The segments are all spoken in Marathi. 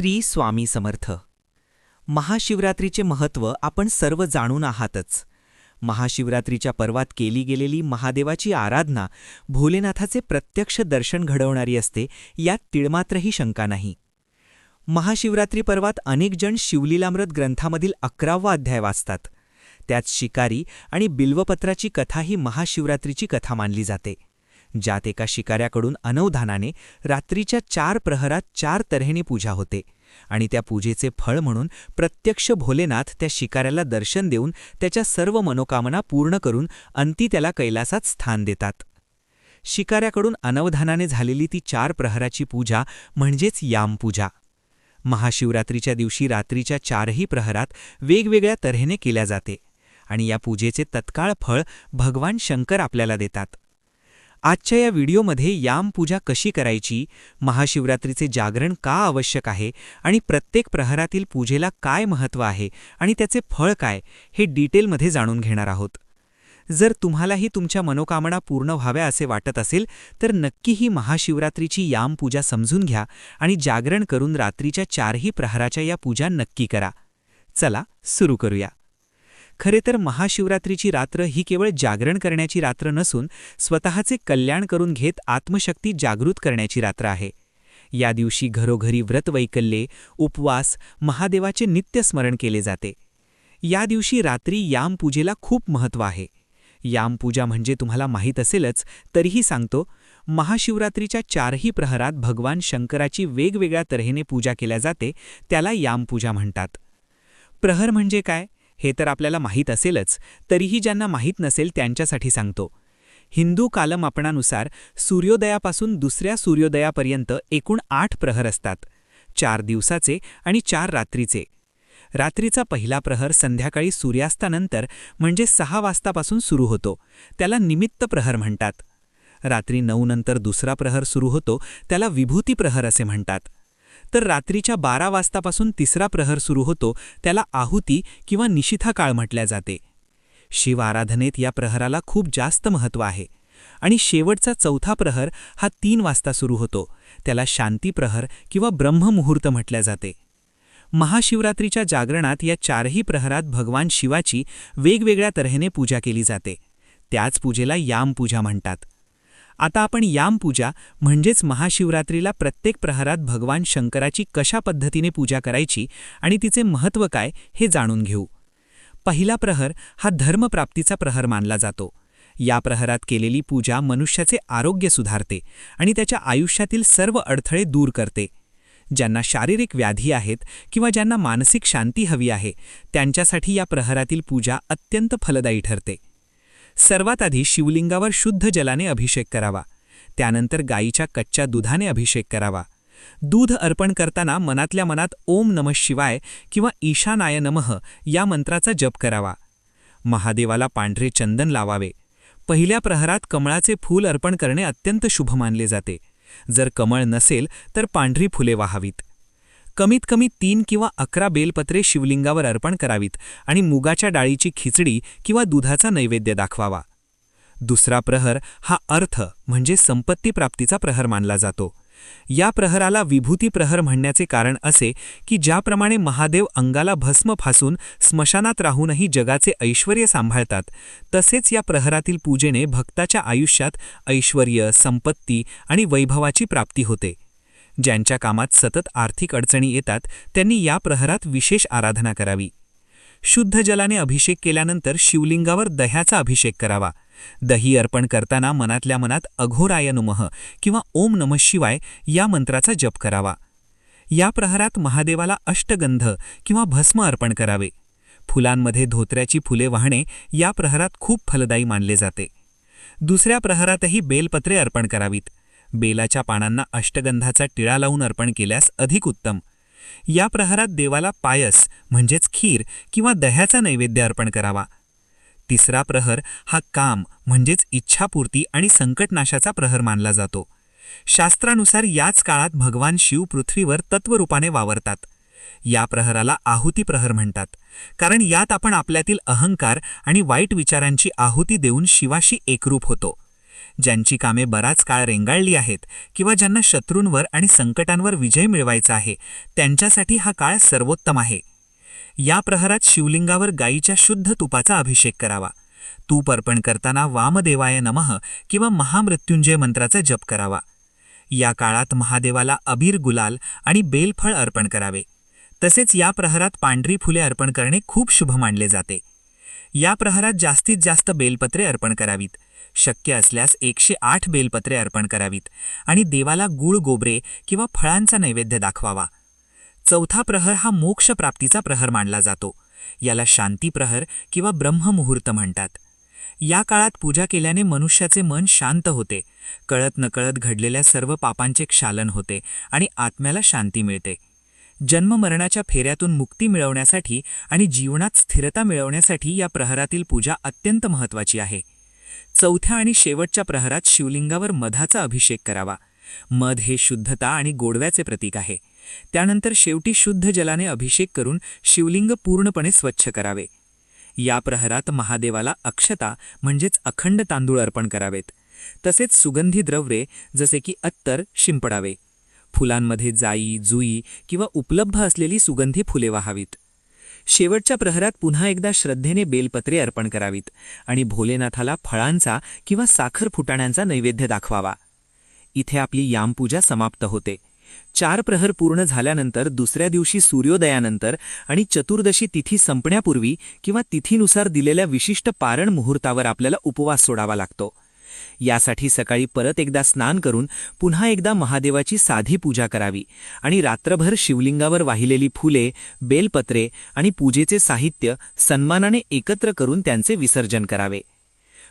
श्री स्वामी समर्थ. महाशिवरात्रीचे महत्त्व आपण सर्व जाणून आहातच. महाशिवरात्रीच्या पर्वात केली गेलेली महादेवाची आराधना भोलेनाथाचे प्रत्यक्ष दर्शन घडवणारी असते यात तिळमात्रही शंका नाही. महाशिवरात्री पर्वात अनेक जण शिवलीलामृत ग्रंथामधील अकरावा अध्याय वाचतात. त्यात शिकारी आणि बिल्वपत्राची कथा ही महाशिवरात्रीची कथा मानली जाते. ज्यात एका शिकाऱ्याकडून अनवधानाने रात्रीच्या चार प्रहरात चार तऱ्हेने पूजा होते आणि त्या पूजेचे फळ म्हणून प्रत्यक्ष भोलेनाथ त्या शिकाऱ्याला दर्शन देऊन त्याच्या सर्व मनोकामना पूर्ण करून अंती त्याला कैलासात स्थान देतात. शिकाऱ्याकडून अनवधानाने झालेली ती चार प्रहराची पूजा म्हणजेच यामपूजा महाशिवरात्रीच्या दिवशी रात्रीच्या चारही प्रहरात वेगवेगळ्या तऱ्हेने केल्या जाते आणि या पूजेचे तत्काळ फळ भगवान शंकर आपल्याला देतात. आजच्या या व्हिडिओमध्ये याम पूजा कशी करायची महाशिवरात्रीचे जागरण का आवश्यक आहे आणि प्रत्येक प्रहरातील पूजेला काय महत्त्व आहे आणि त्याचे फळ काय हे डिटेलमध्ये जाणून घेणार आहोत. जर तुम्हालाही तुमच्या मनोकामना पूर्ण व्हाव्या असे वाटत असेल तर नक्की ही महाशिवरात्रीची याम पूजा समजून घ्या आणि जागरण करून रात्रीच्या चारही प्रहराच्या या पूजा नक्की करा. चला सुरू करूया. खरे तर महाशिवरात्रीची रात्र ही केवळ जागरण करण्याची रात्र नसून स्वतःचे कल्याण करून घेत आत्मशक्ती जागृत करण्याची रात्र आहे. या दिवशी घरोघरी व्रतवैकल्ये उपवास महादेवाचे नित्यस्मरण केले जाते. या दिवशी रात्री यामपूजेला खूप महत्त्व आहे. यामपूजा म्हणजे तुम्हाला माहीत असेलच तरीही सांगतो महाशिवरात्रीच्या चारही प्रहरात भगवान शंकराची वेगवेगळ्या तऱ्हेने पूजा केल्या जाते त्याला यामपूजा म्हणतात. प्रहर म्हणजे काय? हे तर आपल्याला माहीत असेलच तरीही ज्यांना माहीत नसेल त्यांच्यासाठी सांगतो. हिंदू कालमापणानुसार सूर्योदयापासून दुसऱ्या सूर्योदयापर्यंत एकूण आठ प्रहर असतात चार दिवसाचे आणि चार रात्रीचे. रात्रीचा पहिला प्रहर संध्याकाळी सूर्यास्तानंतर म्हणजे सहा वाजतापासून सुरू होतो त्याला निमित्त प्रहर म्हणतात. रात्री नऊ नंतर दुसरा प्रहर सुरू होतो त्याला विभूती प्रहर असे म्हणतात. तर रात्रीच्या बारा वाजतापासून तिसरा प्रहर सुरू होतो त्याला आहुती किंवा निशिथा काळ म्हटल्या जाते. शिव आराधनेत या प्रहराला खूप जास्त महत्त्व आहे. आणि शेवटचा चौथा प्रहर हा तीन वाजता सुरू होतो त्याला शांती प्रहर किंवा ब्रह्ममुहूर्त म्हटल्या जाते. महाशिवरात्रीच्या जागरणात या चारही प्रहरात भगवान शिवाची वेगवेगळ्या तऱ्हेने पूजा केली जाते. त्याच पूजेला यामपूजा म्हणतात. आता आपण यामपूजा म्हणजेच महाशिवरात्रीला प्रत्येक प्रहरात भगवान शंकराची कशा पद्धतीने पूजा करायची आणि तिचे महत्त्व काय हे जाणून घेऊ. पहिला प्रहर हा धर्मप्राप्तीचा प्रहर मानला जातो. या प्रहरात केलेली पूजा मनुष्याचे आरोग्य सुधारते आणि त्याच्या आयुष्यातील सर्व अडथळे दूर करते. ज्यांना शारीरिक व्याधी आहेत किंवा ज्यांना मानसिक शांती हवी आहे त्यांच्यासाठी या प्रहरातील पूजा अत्यंत फलदायी ठरते. सर्वात आधी शिवलिंगावर शुद्ध जलाने अभिषेक करावा. त्यानंतर गायीच्या कच्च्या दुधाने अभिषेक करावा. दूध अर्पण करताना मनातल्या मनात ओम नमः शिवाय किंवा ईशानाय नमः या मंत्राचा जप करावा. महादेवाला पांढरे चंदन लावावे. पहिल्या प्रहरात कमळाचे फूल अर्पण करणे अत्यंत शुभ मानले जाते. जर कमळ नसेल तर पांढरी फुले वाहावीत. कमीत कमी तीन किंवा अकरा बेलपत्रे शिवलिंगावर अर्पण करावीत आणि मुगाच्या डाळीची खिचडी किंवा दुधाचा नैवेद्य दाखवावा. दुसरा प्रहर हा अर्थ म्हणजे संपत्ती प्राप्तीचा प्रहर मानला जातो. या प्रहराला विभूती प्रहर म्हणण्याचे कारण असे की ज्याप्रमाणे महादेव अंगाला भस्म फासून स्मशानात राहूनही जगाचे ऐश्वर सांभाळतात तसेच या प्रहरातील पूजेने भक्ताच्या आयुष्यात ऐश्वर संपत्ती आणि वैभवाची प्राप्ती होते. ज्यांच्या कामात सतत आर्थिक अडचणी येतात त्यांनी या प्रहरात विशेष आराधना करावी. शुद्ध जलाने अभिषेक केल्यानंतर शिवलिंगावर दह्याचा अभिषेक करावा. दही अर्पण करताना मनातल्या मनात अघोराय नुमः किंवा ओम नमः शिवाय या मंत्राचा जप करावा. या प्रहरात महादेवाला अष्टगंध किंवा भस्म अर्पण करावे. फुलांमध्ये धोत्र्याची फुले वाहणे या प्रहरात खूप फलदायी मानले जाते. दुसऱ्या प्रहरातही बेलपत्रे अर्पण करावीत. बेलाच्या पानांना अष्टगंधाचा टिळा लावून अर्पण केल्यास अधिक उत्तम. या प्रहरात देवाला पायस म्हणजेच खीर किंवा दह्याचा नैवेद्य अर्पण करावा. तिसरा प्रहर हा काम म्हणजेच इच्छापूर्ती आणि संकटनाशाचा प्रहर मानला जातो. शास्त्रानुसार याच काळात भगवान शिव पृथ्वीवर तत्वरूपाने वावरतात. या प्रहराला आहुती प्रहर म्हणतात. कारण यात आपण आपल्यातील अहंकार आणि वाईट विचारांची आहुती देऊन शिवाशी एकरूप होतो. ज्यांची कामे बराच काळ रेंगाळली आहेत किंवा ज्यांना शत्रूंवर आणि संकटांवर विजय मिळवायचा आहे त्यांच्यासाठी हा काळ सर्वोत्तम आहे. या प्रहरात शिवलिंगावर गायीच्या शुद्ध तुपाचा अभिषेक करावा. तूप अर्पण करताना वामदेवाय नमः किंवा महामृत्युंजय मंत्राचा जप करावा. या काळात महादेवाला अबीर गुलाल आणि बेलफळ अर्पण करावे. तसेच या प्रहरात पांढरी फुले अर्पण करणे खूप शुभ मानले जाते. या प्रहरात जास्तीत जास्त बेलपत्रे अर्पण करावीत. शक्य असल्यास एकशे आठ बेलपत्रे अर्पण करावीत आणि देवाला गूळ गोबरे किंवा फळांचा नैवेद्य दाखवावा. चौथा प्रहर हा मोक्षप्राप्तीचा प्रहर मानला जातो. याला शांती प्रहर किंवा ब्रह्ममुहूर्त म्हणतात. या काळात पूजा केल्याने मनुष्याचे मन शांत होते. कळत नकळत घडलेल्या सर्व पापांचे क्षालन होते आणि आत्म्याला शांती मिळते. जन्ममरणाच्या फेऱ्यातून मुक्ती मिळवण्यासाठी आणि जीवनात स्थिरता मिळवण्यासाठी या प्रहरातील पूजा अत्यंत महत्त्वाची आहे. चौथ्या आणि शेवटच्या प्रहरात शिवलिंगावर मधाचा अभिषेक करावा. मध हे शुद्धता आणि गोडव्याचे प्रतीक आहे. त्यानंतर शेवटी शुद्ध जलाने अभिषेक करून शिवलिंग पूर्णपणे स्वच्छ करावे. या प्रहरात महादेवाला अक्षता म्हणजेच अखंड तांदूळ अर्पण करावेत. तसेच सुगंधी द्रव्ये जसे की अत्तर शिंपडावे. फुलांमध्ये जाई जुई किंवा उपलब्ध असलेली सुगंधी फुले वाहावीत. शेवटच्या प्रहरात पुन्हा एकदा श्रद्धेने बेलपत्रे अर्पण करावीत आणि भोलेनाथाला फळांचा किंवा साखर फुटाण्यांचा नैवेद्य दाखवावा. इथे आपली यामपूजा समाप्त होते. चार प्रहर पूर्ण झाल्यानंतर दुसऱ्या दिवशी सूर्योदयानंतर आणि चतुर्दशी तिथी संपण्यापूर्वी किंवा तिथीनुसार दिलेल्या विशिष्ट पारण मुहूर्तावर आपल्याला उपवास सोडावा लागतो. यासाठी सकाळी परत एकदा स्नान करून पुन्हा एकदा महादेवाची साधी पूजा करावी. आणि रात्रभर शिवलिंगावर वाहिलेली फुले बेलपत्रे आणि पूजेचे साहित्य सन्मानाने एकत्र करून त्यांचे विसर्जन करावे.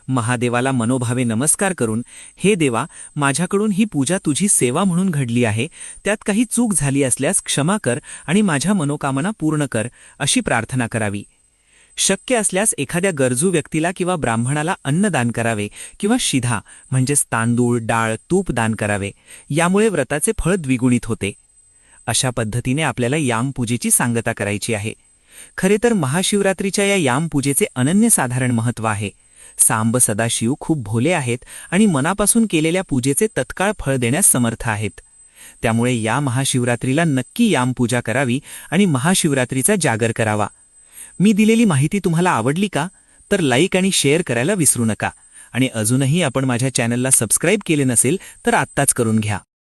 महादेवाला मनोभावे नमस्कार करून हे देवा माझ्याकडून ही पूजा तुझी सेवा म्हणून घडली आहे. त्यात काही चूक झाली असल्यास क्षमा कर आणि माझ्या मनोकामना पूर्ण कर अशी प्रार्थना करावी. शक्य असल्यास एखाद्या गरजू व्यक्तीला किंवा ब्राह्मणाला अन्न दान करावे किंवा शिधा म्हणजेच तांदूळ डाळ तूप दान करावे. यामुळे व्रताचे फळ द्विगुणित होते. अशा पद्धतीने आपल्याला याम पूजेची सांगता करायची आहे. खरे तर महाशिवरात्रीच्या या याम पूजेचे अनन्यसाधारण महत्त्व आहे. सांब सदाशिव खूप भोले आहेत आणि मनापासून केलेल्या पूजेचे तत्काळ फळ देण्यास समर्थ आहेत. त्यामुळे या महाशिवरात्रीला नक्की याम पूजा करावी आणि महाशिवरात्रीचा जागर करावा. मी दिलेली माहिती तुम्हाला आवडली का? तर लाईक आणि शेअर करायला विसरू नका. आणि अजूनही आपण माझ्या चॅनलला सबस्क्राईब केले नसेल तर आत्ताच करून घ्या.